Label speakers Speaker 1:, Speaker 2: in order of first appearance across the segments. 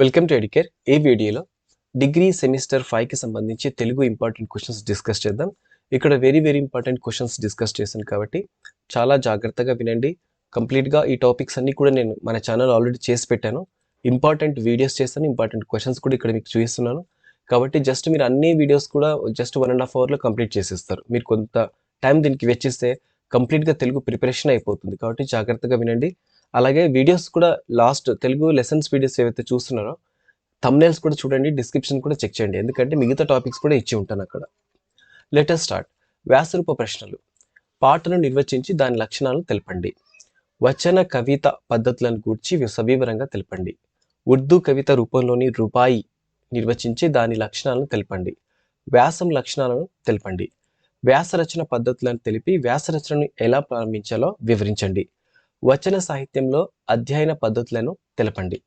Speaker 1: Welcome to ఎడికేర్ ఈ వీడియోలో degree semester ఫైవ్కి సంబంధించి తెలుగు ఇంపార్టెంట్ క్వశ్చన్స్ డిస్కస్ చేద్దాం. ఇక్కడ very very important questions discuss చేశాను కాబట్టి చాలా జాగ్రత్తగా వినండి. కంప్లీట్గా ఈ టాపిక్స్ అన్నీ కూడా నేను మన ఛానల్ ఆల్రెడీ చేసి పెట్టాను. ఇంపార్టెంట్ వీడియోస్ చేస్తాను ఇంపార్టెంట్ క్వశ్చన్స్ కూడా ఇక్కడ మీకు చూపిస్తున్నాను. కాబట్టి జస్ట్ మీరు అన్ని వీడియోస్ కూడా జస్ట్ వన్ అండ్ హాఫ్ అవర్లో కంప్లీట్ చేసేస్తారు. మీరు కొంత టైం దీనికి వెచ్చిస్తే కంప్లీట్గా తెలుగు ప్రిపరేషన్ అయిపోతుంది. కాబట్టి జాగ్రత్తగా వినండి. అలాగే వీడియోస్ కూడా లాస్ట్ తెలుగు లెసన్స్ వీడియోస్ ఏవైతే చూస్తున్నారో తమ్నేల్స్ కూడా చూడండి డిస్క్రిప్షన్ కూడా చెక్ చేయండి. ఎందుకంటే మిగతా టాపిక్స్ కూడా ఇచ్చి ఉంటాను అక్కడ. లెటర్ స్టార్ట్ వ్యాసరూప ప్రశ్నలు. పాటను నిర్వచించి దాని లక్షణాలను తెలపండి. వచన కవిత పద్ధతులను గూర్చి సవివరంగా తెలపండి. ఉర్దూ కవిత రూపంలోని రూపాయి నిర్వచించి దాని లక్షణాలను తెలపండి. వ్యాసం లక్షణాలను తెలపండి. వ్యాసరచన పద్ధతులను తెలిపి వ్యాసరచనను ఎలా ప్రారంభించాలో వివరించండి. వచన సాహిత్యంలో అధ్యయన పద్ధతులను తెలపండి.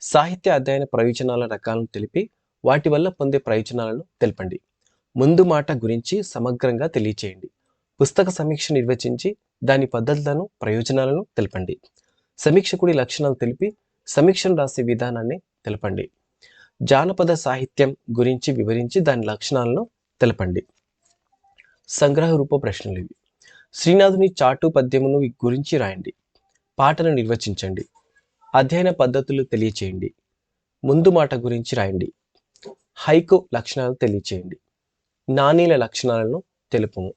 Speaker 1: సాహిత్య అధ్యయన ప్రయోజనాల రకాలను తెలిపి వాటి వల్ల పొందే ప్రయోజనాలను తెలపండి. ముందు మాట గురించి సమగ్రంగా తెలియచేయండి. పుస్తక సమీక్ష నిర్వచించి దాని పద్ధతులను ప్రయోజనాలను తెలపండి. సమీక్షకుడి లక్షణాలు తెలిపి సమీక్షను రాసే విధానాన్ని తెలపండి. జానపద సాహిత్యం గురించి వివరించి దాని లక్షణాలను తెలపండి. సంగ్రహ రూప ప్రశ్నలు ఇవి. శ్రీనాథుని చాటు పద్యమును గురించి రాయండి. పాటను నిర్వచించండి. అధ్యయన పద్ధతులు తెలియచేయండి. ముందు మాట గురించి రాయండి. హైకు లక్షణాలు తెలియచేయండి. నాణీల లక్షణాలను తెలుపుము.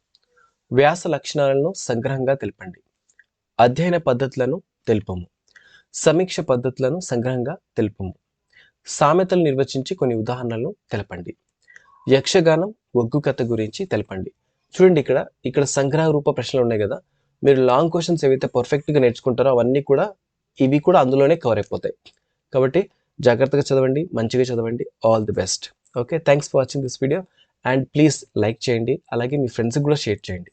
Speaker 1: వ్యాస లక్షణాలను సంగ్రహంగా తెలపండి. అధ్యయన పద్ధతులను తెలుపము. సమీక్ష పద్ధతులను సంగ్రహంగా తెలుపము. సామెతలు నిర్వచించి కొన్ని ఉదాహరణలను తెలపండి. యక్షగానం ఒగ్గు కథ గురించి తెలపండి. చూడండి ఇక్కడ ఇక్కడ సంగ్రహ రూప ప్రశ్నలు ఉన్నాయి కదా. మీరు లాంగ్ క్వశ్చన్స్ ఏవైతే పర్ఫెక్ట్గా నేర్చుకుంటారో అవన్నీ కూడా ఇవి కూడా అందులోనే కవర్ అయిపోతాయి. కాబట్టి జాగ్రత్తగా చదవండి మంచిగా చదవండి. All the best okay thanks for watching this video and please like చేయండి. అలాగే మీ ఫ్రెండ్స్కి కూడా షేర్ చేయండి.